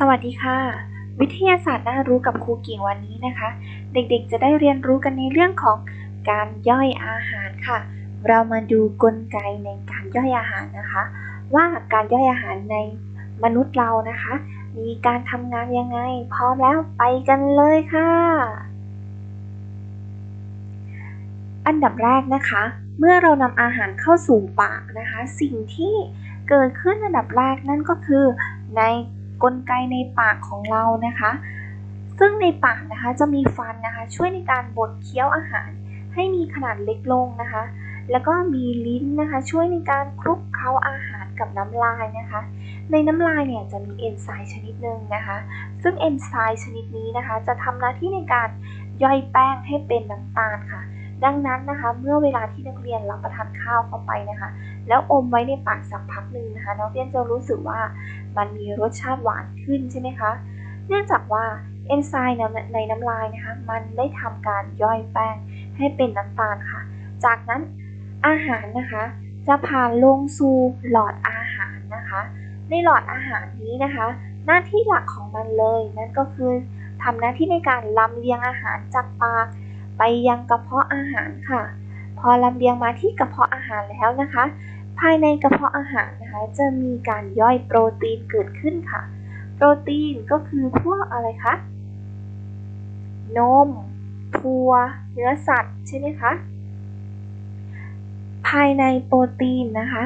สวัสดีค่ะ วิทยาศาสตร์น่ารู้กับครูกิ่งวันนี้นะคะ เด็กๆจะได้เรียนรู้กันในเรื่องของการย่อยอาหารค่ะ เรามาดูกลไกในการย่อยอาหารนะคะ ว่าการย่อยอาหารในมนุษย์เรานะคะ มีการทำงานยังไง พร้อมแล้วไปกันเลยค่ะ อันดับแรกนะคะ เมื่อเรานำอาหารเข้าสู่ปากนะคะ สิ่งที่เกิดขึ้นอันดับแรกนั่นก็คือใน กลไกในปากของเรานะคะ ซึ่งในปากนะคะจะมีฟันนะคะ ช่วยในการบดเคี้ยวอาหาร ให้มีขนาดเล็กลงนะคะ แล้วก็มีลิ้นนะคะ ช่วยในการคลุกเคล้าอาหารกับน้ำลายนะคะ ในน้ำลายเนี่ยจะมีเอนไซม์ชนิดหนึ่งนะคะ ซึ่งเอนไซม์ชนิดนี้นะคะ จะทำหน้าที่ในการย่อยแป้งให้เป็นน้ำตาลค่ะ ดังนั้นนะคะ เมื่อเวลาที่นักเรียนรับประทานข้าวเข้าไปนะคะ แล้วอมไว้ในปากสักพักหนึ่งนะคะ นักเรียนจะรู้สึกว่ามันมีรสชาติหวานขึ้นใช่ไหมคะ เนื่องจากว่าเอนไซม์ในน้ำลายนะคะ มันได้ทำการย่อยแป้งให้เป็นน้ำตาลค่ะ จากนั้นอาหารนะคะ จะผ่านลงสู่หลอดอาหารนะคะ ในหลอดอาหารนี้นะคะ หน้าที่หลักของมันเลยนั่นก็คือทำหน้าที่ในการลำเลียงอาหารจากปาก ไปยังกระเพาะอาหารค่ะ พอลำเลียงมาที่กระเพาะอาหารแล้วนะคะ ภายในกระเพาะอาหารนะคะ จะมีการย่อยโปรตีนเกิดขึ้นค่ะ โปรตีนก็คือพวกอะไรคะนมถั่วเนื้อสัตว์ใช่ไหมคะภายในโปรตีนนะคะ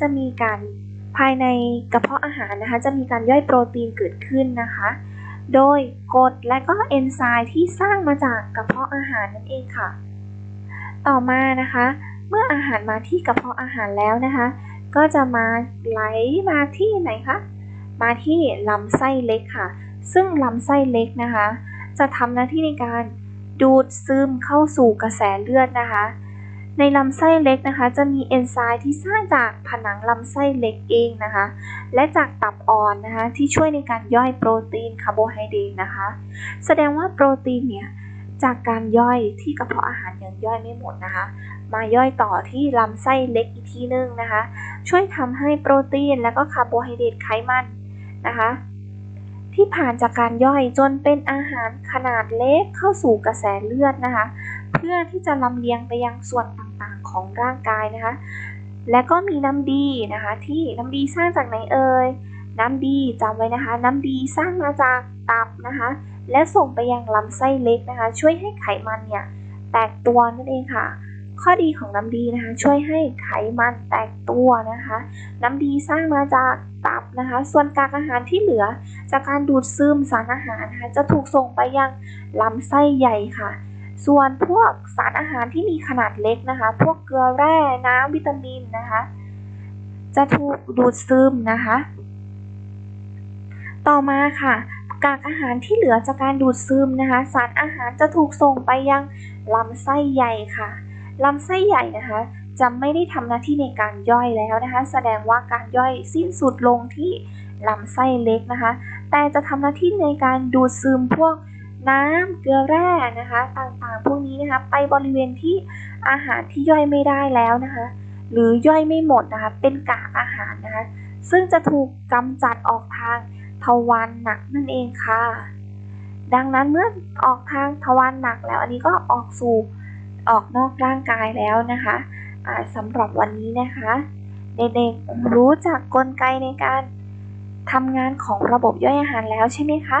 จะมีการภายในกระเพาะอาหารนะคะ จะมีการย่อยโปรตีนเกิดขึ้นนะคะ โดยกรดและก็เอนไซม์ที่สร้างมาจากกระเพาะอาหารนั่นเองค่ะ ต่อมานะคะ เมื่ออาหารมาที่กระเพาะอาหารแล้วนะคะ ก็จะมาไหลมาที่ไหนคะมาที่ลำไส้เล็กค่ะ ซึ่งลำไส้เล็กนะคะ จะทำหน้าที่ในการดูดซึมเข้าสู่กระแสเลือดนะคะ ในลำไส้เล็กนะคะ จะมีเอนไซม์ที่สร้างจากผนังลำไส้เล็กเองนะคะ และจากตับอ่อนนะคะ ที่ช่วยในการย่อยโปรตีนคาร์โบไฮเดรตนะคะ แสดงว่าโปรตีนเนี่ยจากการย่อยที่กระเพาะอาหารยังย่อยไม่หมดนะคะ มาย่อยต่อที่ลำไส้เล็กอีกทีนึงนะคะ ช่วยทำให้โปรตีนและก็คาร์โบไฮเดรตไขมันนะคะ ที่ผ่านจากการย่อยจนเป็นอาหารขนาดเล็กเข้าสู่กระแสเลือดนะคะ เพื่อที่จะลำเลียงไปยังส่วนต่างๆของร่างกายนะคะ และก็มีน้ำดีนะคะที่น้ำดีสร้างจากไหนเอ่ยน้ำดีจำไว้นะคะ น้ำดีสร้างมาจากตับนะคะ และส่งไปยังลำไส้เล็กนะคะ ช่วยให้ไขมันเนี่ยแตกตัวนั่นเองค่ะ ข้อดีของน้ำดีนะคะ ช่วยให้ไขมันแตกตัวนะคะ น้ำดีสร้างมาจากตับนะคะ ส่วนกากอาหารที่เหลือ จากการดูดซึมสารอาหารนะคะจะถูกส่งไปยังลำไส้ใหญ่ค่ะ ส่วนพวกสารอาหารที่มีขนาดเล็กนะคะ พวกเกลือแร่น้ำวิตามินนะคะ จะถูกดูดซึมนะคะ ต่อมาค่ะ กากอาหารที่เหลือจากการดูดซึมนะคะ สารอาหารจะถูกส่งไปยังลำไส้ใหญ่ค่ะลำไส้ใหญ่นะคะจะไม่ได้ทำหน้าที่ในการย่อยแล้วนะคะ แสดงว่าการย่อยสิ้นสุดลงที่ลำไส้เล็กนะคะ แต่จะทำหน้าที่ในการดูดซึมพวก น้ำเกลือแร่นะคะ ต่างๆ พวกนี้นะคะ ไปบริเวณที่อาหารที่ย่อยไม่ได้แล้วนะคะ หรือย่อยไม่หมดนะคะ เป็นกากอาหารนะคะ ซึ่งจะถูกกำจัดออกทางทวารหนักนั่นเองค่ะ ดังนั้นเมื่อออกทางทวารหนักแล้ว อันนี้ก็ออกสู่ออกนอกร่างกายแล้วนะคะสำหรับวันนี้นะคะเด็กๆรู้จักกลไกในการทำงานของระบบย่อยอาหารแล้วใช่ไหมคะ